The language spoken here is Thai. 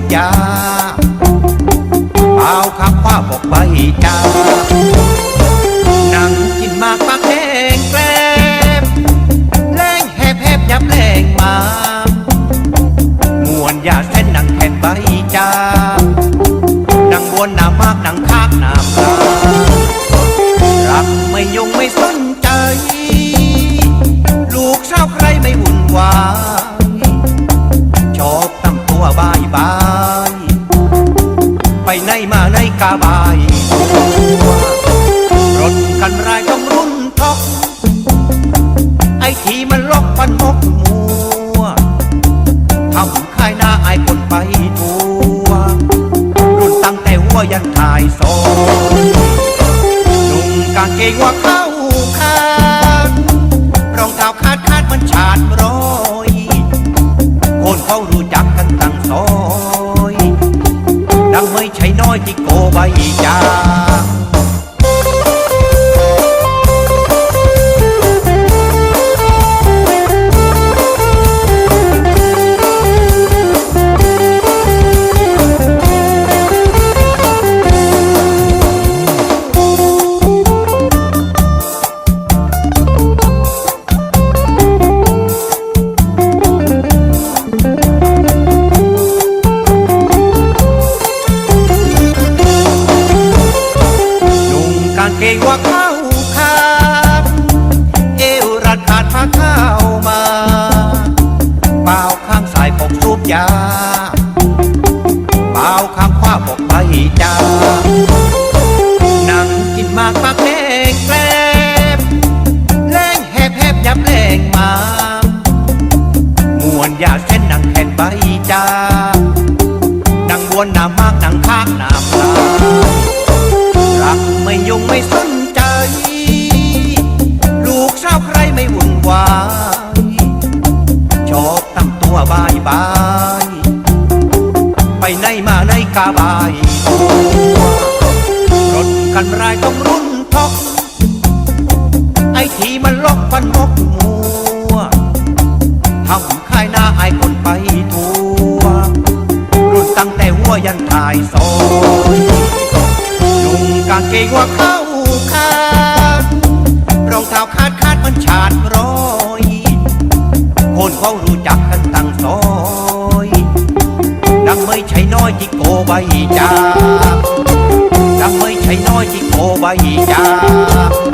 กยาเอาคำว่าบอกใบจ้านั่งกินมากมากแดงแกลบแรงแหบแหบยับแรงมามวนยาเส้นนั่งแทนใบจ้านั่งบนน้ำมากนั่งคากน้ำลารักไม่ยงไม่สนใจ ลูกชาวใครไม่วุ่นวา ไปไหนมาในกาบายรถกันรายต้องรุ่นทอก ไอทีมันล็อกปันมกมัวทำขายหน้าไอคนไปทัว รุ่นตั้งแต่หัวยันทายโซอยนุ่งกางเกงว่าเข้าคางรองเท้าคาดคาดมันฉาดรอย คนเขารู้จัก ใบจา งนุ่งกางเกว่าเข้าคางเอวรัดขาดผ้าเข้ามาเปล่าข้างซ้ายปกรูปยาเปล่าข้างขวาปกใบจานั่งกินมากปากแดงแกลบแรงแหบแหบยับแรงมามวนยาเส้นนังแผ่นใบจานังบวนน้ำมากนังข้างน้ำลา รักไม่ยุ่งไม่สนใจ ลูกสาวใครไม่วุ่นวายชอบตั้งตัวบายบาย ไปไหนมาไหนกาบายรถกันรายต้องรุ่นทอกไอทีมันล็อกฟันมกมัวทำค่ายหน้าไอคนไปทัวรุ่นตั้งแต่หัวยันท้ายซอยางเกงว่าเข้าคางรองเท้าคาดคาดมันฉาดรอยคนเขารู้จักกันตั้งซอยดังไม่ใช่น้อยที่โกใบจากดังไม่ใช่น้อยที่โกใบจาก